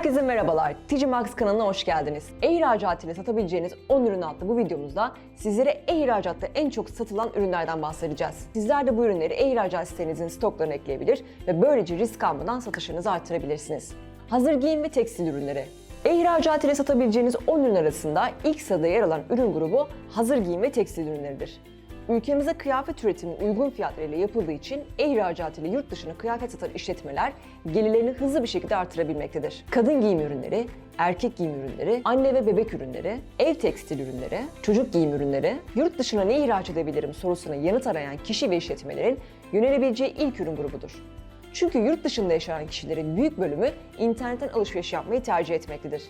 Herkese merhabalar. Digimax kanalına hoş geldiniz. E-ihracat ile satabileceğiniz 10 ürün adlı bu videomuzda sizlere e-ihracatta en çok satılan ürünlerden bahsedeceğiz. Sizler de bu ürünleri e-ihracat sitenizin stoklarına ekleyebilir ve böylece risk almadan satışınızı artırabilirsiniz. Hazır giyim ve tekstil ürünleri. E-ihracat ile satabileceğiniz 10 ürün arasında ilk sırada yer alan ürün grubu hazır giyim ve tekstil ürünleridir. Ülkemize kıyafet üretimi uygun fiyatlarıyla yapıldığı için e-ihracat ile yurt dışına kıyafet satan işletmeler gelirlerini hızlı bir şekilde artırabilmektedir. Kadın giyim ürünleri, erkek giyim ürünleri, anne ve bebek ürünleri, ev tekstil ürünleri, çocuk giyim ürünleri, yurt dışına ne ihraç edebilirim sorusuna yanıt arayan kişi ve işletmelerin yönelebileceği ilk ürün grubudur. Çünkü yurt dışında yaşayan kişilerin büyük bölümü internetten alışveriş yapmayı tercih etmektedir.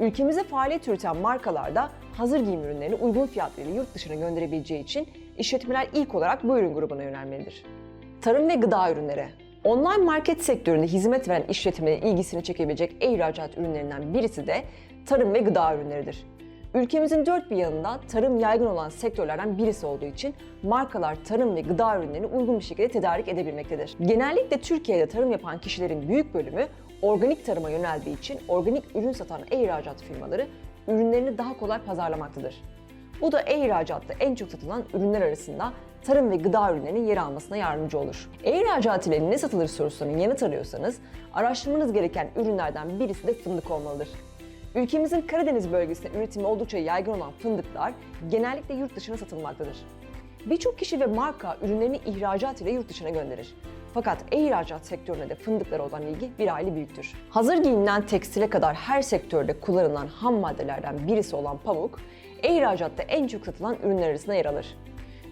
Ülkemize faaliyet yürüten markalar da hazır giyim ürünlerini uygun fiyatlarıyla yurt dışına gönderebileceği için işletmeler ilk olarak bu ürün grubuna yönelmelidir. Tarım ve gıda ürünleri. Online market sektöründe hizmet veren işletmelerin ilgisini çekebilecek e-ihracat ürünlerinden birisi de tarım ve gıda ürünleridir. Ülkemizin dört bir yanında tarım yaygın olan sektörlerden birisi olduğu için markalar tarım ve gıda ürünlerini uygun bir şekilde tedarik edebilmektedir. Genellikle Türkiye'de tarım yapan kişilerin büyük bölümü organik tarıma yöneldiği için organik ürün satan e-ihracat firmaları ürünlerini daha kolay pazarlamaktadır. Bu da e-ihracatta en çok satılan ürünler arasında tarım ve gıda ürünlerinin yer almasına yardımcı olur. E-ihracat ile ne satılır sorusunun yanıt arıyorsanız araştırmanız gereken ürünlerden birisi de fındık olmalıdır. Ülkemizin Karadeniz bölgesinde üretimi oldukça yaygın olan fındıklar genellikle yurt dışına satılmaktadır. Birçok kişi ve marka ürünlerini ihracat ile yurt dışına gönderir. Fakat e-ihracat sektörüne de fındıklara olan ilgi bir hayli büyüktür. Hazır giyimden tekstile kadar her sektörde kullanılan ham maddelerden birisi olan pamuk, e-ihracatta en çok satılan ürünler arasında yer alır.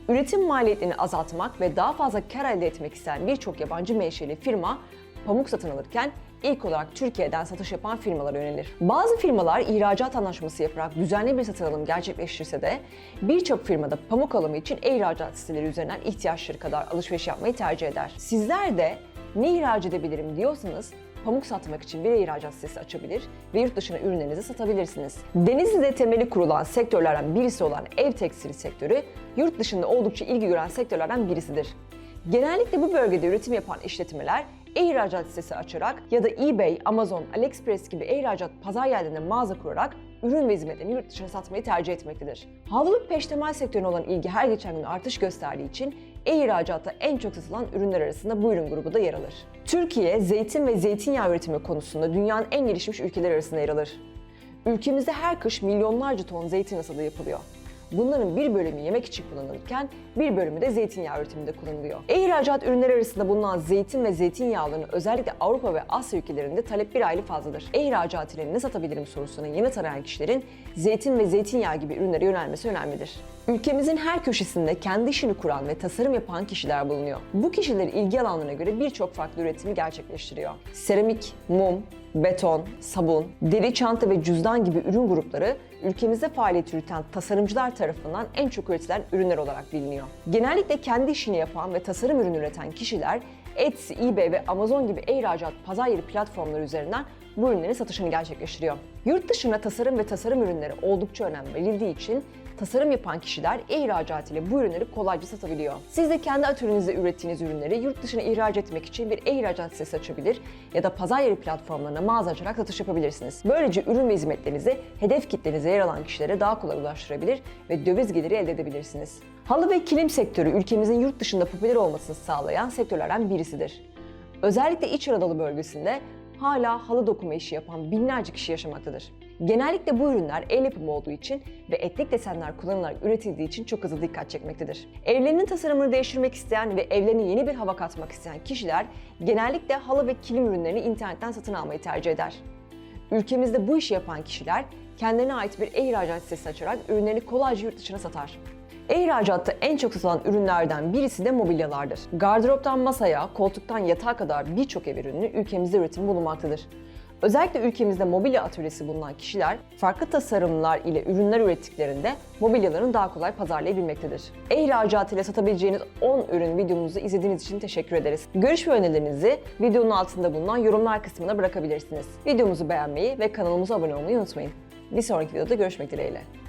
Üretim maliyetlerini azaltmak ve daha fazla kar elde etmek isteyen birçok yabancı menşeli firma pamuk satın alırken ilk olarak Türkiye'den satış yapan firmalara yönelir. Bazı firmalar ihracat anlaşması yaparak düzenli bir satın alım gerçekleştirse de birçok firmada pamuk alımı için e-ihracat siteleri üzerinden ihtiyaçları kadar alışveriş yapmayı tercih eder. Sizler de ne ihraç edebilirim diyorsanız pamuk satmak için bir ihracat sitesi açabilir ve yurt dışına ürünlerinizi satabilirsiniz. Denizli'de temeli kurulan sektörlerden birisi olan ev tekstili sektörü yurt dışında oldukça ilgi gören sektörlerden birisidir. Genellikle bu bölgede üretim yapan işletmeler e-ihracat sitesi açarak ya da eBay, Amazon, AliExpress gibi e-ihracat pazar yerlerinde mağaza kurarak ürün ve hizmetlerini yurt dışına satmayı tercih etmektedir. Havlu peştemal sektörüne olan ilgi her geçen gün artış gösterdiği için e-ihracatta en çok satılan ürünler arasında bu ürün grubu da yer alır. Türkiye, zeytin ve zeytinyağı üretimi konusunda dünyanın en gelişmiş ülkeler arasında yer alır. Ülkemizde her kış milyonlarca ton zeytin hasadı yapılıyor. Bunların bir bölümü yemek için kullanılırken bir bölümü de zeytinyağı üretiminde kullanılıyor. E-ihracat ürünleri arasında bulunan zeytin ve zeytinyağlarının özellikle Avrupa ve Asya ülkelerinde talep bir hayli fazladır. E-ihracat ile ne satabilirim sorusuna yanıt arayan kişilerin zeytin ve zeytinyağı gibi ürünlere yönelmesi önemlidir. Ülkemizin her köşesinde kendi işini kuran ve tasarım yapan kişiler bulunuyor. Bu kişiler ilgi alanlarına göre birçok farklı üretimi gerçekleştiriyor. Seramik, mum, beton, sabun, deri çanta ve cüzdan gibi ürün grupları ülkemizde faaliyet yürüten tasarımcılar tarafından en çok üretilen ürünler olarak biliniyor. Genellikle kendi işini yapan ve tasarım ürünü üreten kişiler Etsy, eBay ve Amazon gibi e-ihracat pazar yeri platformları üzerinden bu ürünlerin satışını gerçekleştiriyor. Yurt dışına tasarım ve tasarım ürünleri oldukça önem verildiği için tasarım yapan kişiler e-ihracat ile bu ürünleri kolayca satabiliyor. Siz de kendi atölyenizde ürettiğiniz ürünleri yurt dışına ihraç etmek için bir e-ihracat sitesi açabilir ya da pazar yeri platformlarına mağaza açarak satış yapabilirsiniz. Böylece ürün ve hizmetlerinizi hedef kitlenize yer alan kişilere daha kolay ulaştırabilir ve döviz geliri elde edebilirsiniz. Halı ve kilim sektörü ülkemizin yurt dışında popüler olmasını sağlayan sektörlerden birisidir. Özellikle İç Anadolu bölgesinde hala halı dokuma işi yapan binlerce kişi yaşamaktadır. Genellikle bu ürünler el yapımı olduğu için ve etnik desenler kullanılarak üretildiği için çok hızlı dikkat çekmektedir. Evlerinin tasarımını değiştirmek isteyen ve evlerine yeni bir hava katmak isteyen kişiler genellikle halı ve kilim ürünlerini internetten satın almayı tercih eder. Ülkemizde bu işi yapan kişiler kendilerine ait bir e-ihracat sitesi açarak ürünlerini kolayca yurt dışına satar. E-ihracatta en çok satılan ürünlerden birisi de mobilyalardır. Gardıroptan masaya, koltuktan yatağa kadar birçok ev ürünü ülkemizde üretimi bulunmaktadır. Özellikle ülkemizde mobilya atölyesi bulunan kişiler farklı tasarımlar ile ürünler ürettiklerinde mobilyalarını daha kolay pazarlayabilmektedir. E-ihracat ile satabileceğiniz 10 ürün videomuzu izlediğiniz için teşekkür ederiz. Görüş ve önerilerinizi videonun altında bulunan yorumlar kısmına bırakabilirsiniz. Videomuzu beğenmeyi ve kanalımıza abone olmayı unutmayın. Bir sonraki videoda görüşmek dileğiyle.